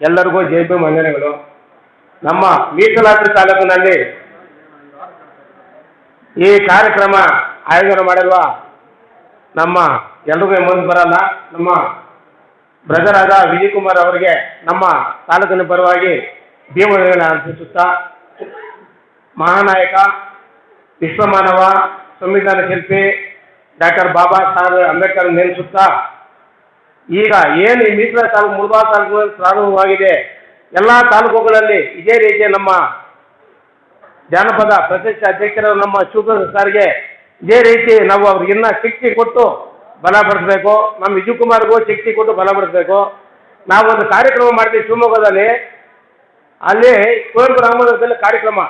ಎಲ್ಲರಿಗೂ ಜೈ ಭೀಮ್ ವಂದನೆಗಳು ನಮ್ಮ ಮೀಸಲಾತಿ ತಾಲೂಕಿನಲ್ಲಿ ಈ ಕಾರ್ಯಕ್ರಮ ಆಯೋಜನೆ ಮಾಡಿರುವ ನಮ್ಮ ಎಲ್ರಿಗೂ ಮುಂದೆ ಬರಲ್ಲ. ನಮ್ಮ ಬ್ರದರ್ ಆದ ವಿಜಯ್ ಕುಮಾರ್ ಅವರಿಗೆ ನಮ್ಮ ತಾಲೂಕಿನ ಪರವಾಗಿ ಭೀಮವನ್ನು ಅರ್ಪಿಸುತ್ತಾ, ಮಹಾನಾಯಕ, ವಿಶ್ವಮಾನವ, ಸಂವಿಧಾನ ಶಿಲ್ಪಿ ಡಾಕ್ಟರ್ ಬಾಬಾ ಸಾಹೇಬ್ ಅಂಬೇಡ್ಕರ್ ನೆನೆಸುತ್ತಾ ಈಗ ಏನು ಈ ಮೀಸಲ ತಾಲೂಕು ಮುಳಬಾಗ ತಾಲೂಕಿನಲ್ಲಿ ಪ್ರಾರಂಭವಾಗಿದೆ. ಎಲ್ಲ ತಾಲೂಕುಗಳಲ್ಲಿ ಇದೇ ರೀತಿ ನಮ್ಮ ಜಾನಪದ ಪ್ರತಿಷ್ಠ ಅಧ್ಯಕ್ಷರು ನಮ್ಮ ಶಿವಕುಮಾರ್ ಸರ್ಗೆ ಇದೇ ರೀತಿ ನಾವು ಅವ್ರಿಗೆ ಇನ್ನ ಶಕ್ತಿ ಕೊಟ್ಟು ಬಲಪಡಿಸ್ಬೇಕು ನಮ್ಮ ವಿಜಯಕುಮಾರ್ಗೂ ಶಕ್ತಿ ಕೊಟ್ಟು ಬಲಪಡಿಸ್ಬೇಕು ನಾವು ಒಂದು ಕಾರ್ಯಕ್ರಮ ಮಾಡ್ತೀವಿ ಶಿವಮೊಗ್ಗದಲ್ಲಿ. ಅಲ್ಲಿ ಕುವೆಂಪು ರಾಮನಗರದಲ್ಲಿ ಕಾರ್ಯಕ್ರಮ.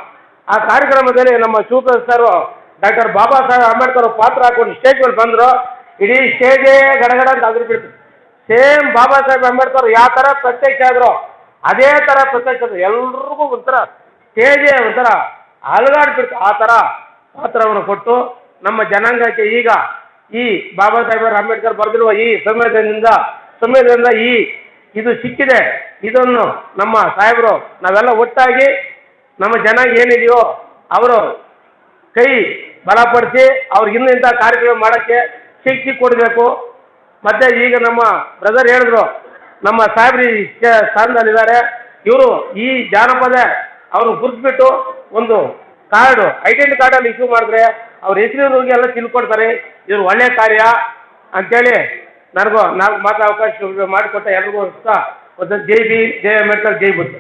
ಆ ಕಾರ್ಯಕ್ರಮದಲ್ಲಿ ನಮ್ಮ ಶಿವಕುಮಾರ್ ಸರ್, ಡಾಕ್ಟರ್ ಬಾಬಾ ಸಾಹೇಬ್ ಅಂಬೇಡ್ಕರ್ ಪಾತ್ರ ಹಾಕೊಂಡು ಸ್ಟೇಜ್ ಮೇಲೆ ಬಂದರು. ಇಡೀ ಸ್ಟೇಜೇ ಗಡಗಡ ಅಂತ ಅದ್ರ ಸೇಮ್ ಬಾಬಾ ಸಾಹೇಬ್ ಅಂಬೇಡ್ಕರ್ ಯಾವ ಥರ ಪ್ರತ್ಯಕ್ಷ ಆದ್ರು ಅದೇ ಥರ ಪ್ರತ್ಯಕ್ಷ ಆದ್ರು ಎಲ್ರಿಗೂ ಒಂಥರ ಸ್ಟೇಜೇ ಒಂಥರ ಅಲಗಾಡ್ಬಿಡ್ತು ಆ ಥರ ಪಾತ್ರವನ್ನು ಕೊಟ್ಟು ನಮ್ಮ ಜನಾಂಗಕ್ಕೆ ಈಗ ಈ ಬಾಬಾ ಸಾಹೇಬ್ ಅಂಬೇಡ್ಕರ್ ಬರೆದಿರುವ ಈ ಸಂವಿಧಾನದಿಂದ ಸಂವಿಧಾನದಿಂದ ಈ ಇದು ಸಿಕ್ಕಿದೆ. ಇದನ್ನು ನಮ್ಮ ಸಾಹೇಬರು ನಾವೆಲ್ಲ ಒಟ್ಟಾಗಿ ನಮ್ಮ ಜನಾಂಗ ಏನಿದೆಯೋ ಅವರು ಕೈ ಬಲಪಡಿಸಿ ಅವ್ರಿಗೆ ಇನ್ನೂ ಇಂಥ ಕಾರ್ಯಕ್ರಮ ಮಾಡೋಕ್ಕೆ ಶಕ್ತಿ ಕೊಡಬೇಕು. ಮತ್ತೆ ಈಗ ನಮ್ಮ ಬ್ರದರ್ ಹೇಳಿದ್ರು, ನಮ್ಮ ಸಾಹೇಬ್ರಿ ಸ್ಥಾನದಲ್ಲಿದ್ದಾರೆ ಇವರು ಈ ಜಾನಪದ ಅವರು ಗುರುತ್ಬಿಟ್ಟು ಒಂದು ಕಾರ್ಡು ಐಡೆಂಟಿ ಕಾರ್ಡಲ್ಲಿ ಇಶ್ಯೂ ಮಾಡಿದ್ರೆ ಅವ್ರ ಹೆಸರಿನವ್ರಿಗೆ ಎಲ್ಲ ತಿಳ್ಕೊಡ್ತಾರೆ. ಇವ್ರು ಒಳ್ಳೆ ಕಾರ್ಯ ಅಂತೇಳಿ ನನಗೂ ನಾಲ್ಕು ಮಾತ್ರ ಅವಕಾಶ ಮಾಡಿಕೊಟ್ಟ ಎಲ್ರಿಗೂ ಸಹ ಒಂದು ಜೈ ಬಿ ಜೈ ಅಂಬೇಡ್ಕರ್, ಜೈ ಬುದ್ಧ.